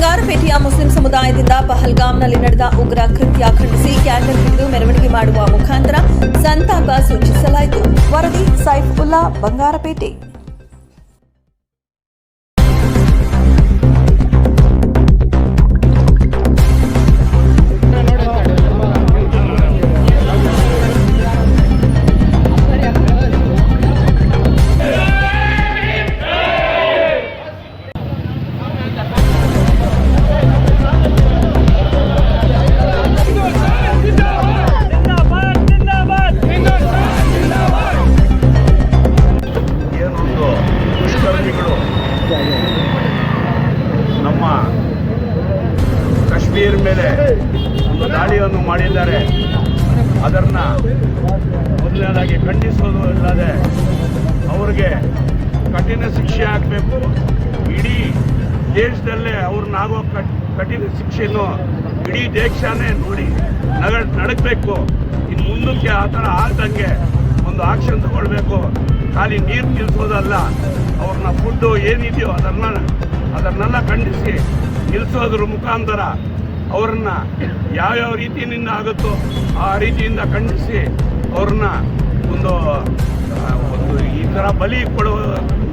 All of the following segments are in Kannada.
ಶಿಯಾ ಮುಸ್ಲಿಂ ಸಮುದಾಯದಿಂದ ಪಹಲ್ಗಾಮ್ನಲ್ಲಿ ನಡೆದ ಉಗ್ರ ಕೃತ್ಯ ಖಂಡಿಸಿ ಕ್ಯಾಂಡಲ್ ಹಿಡಿದು ಮೆರವಣಿಗೆ ಮಾಡುವ ಮುಖಾಂತರ ಸಂತಾಪ ಸೂಚಿಸಲಾಯಿತು. ವರದಿ ಸೈಫುಲ್ಲಾ ಬಂಗಾರಪೇಟೆ. ನಮ್ಮ ಕಾಶ್ಮೀರ ಮೇಲೆ ಒಂದು ದಾಳಿಯನ್ನು ಮಾಡಿದ್ದಾರೆ. ಅದನ್ನು ಮೊದಲನೇದಾಗಿ ಖಂಡಿಸೋದು ಇಲ್ಲದೆ ಅವ್ರಿಗೆ ಕಠಿಣ ಶಿಕ್ಷೆ ಆಗಬೇಕು. ಇಡೀ ದೇಶದಲ್ಲೇ ಅವ್ರನ್ನಾಗೋ ಕಠಿಣ ಶಿಕ್ಷೆಯನ್ನು ಇಡೀ ದೇಶನೇ ನೋಡಿ ನಗ, ನಡಗಬೇಕು. ಇನ್ನು ಮುಂದಕ್ಕೆ ಆ ಥರ ಆಗ್ದಂಗೆ ಒಂದು ಆಕ್ಷನ್ ತಗೊಳ್ಬೇಕು. ಖಾಲಿ ನೀರು ನಿಲ್ಲಿಸೋದಲ್ಲ ಅವ್ರನ್ನ ಫುಡ್ಡು ಏನಿದೆಯೋ ಅದನ್ನ, ಅದನ್ನೆಲ್ಲ ಖಂಡಿಸಿ ನಿಲ್ಲಿಸೋದ್ರ ಮುಖಾಂತರ ಅವ್ರನ್ನ ಯಾವ್ಯಾವ ರೀತಿಯಿಂದ ಆಗುತ್ತೋ ಆ ರೀತಿಯಿಂದ ಖಂಡಿಸಿ ಅವ್ರನ್ನ ಒಂದು ಒಂದು ಈ ಥರ ಬಲಿ ಕೊಡುವ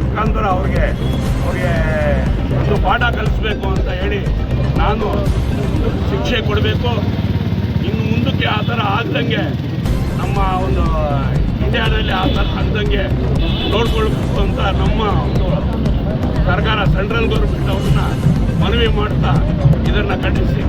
ಮುಖಾಂತರ ಅವ್ರಿಗೆ ಅವ್ರಿಗೆ ಒಂದು ಪಾಠ ಕಲಿಸ್ಬೇಕು ಅಂತ ಹೇಳಿ ನಾನು ಶಿಕ್ಷೆ ಕೊಡಬೇಕು. ಇನ್ನು ಮುಂದಕ್ಕೆ ಆ ಥರ ಒಂದು ಇಂಡಿಯಾದಲ್ಲಿ ಆ ಥರ ಅಂದಂಗೆ ನೋಡ್ಕೊಳ್ಬೇಕು ಅಂತ ನಮ್ಮ ಒಂದು ಸರ್ಕಾರ, ಸೆಂಟ್ರಲ್ ಗೌರ್ಮೆಂಟ್ ಅವ್ರನ್ನ ಮನವಿ ಮಾಡ್ತಾ ಇದನ್ನು ಖಂಡಿಸಿ.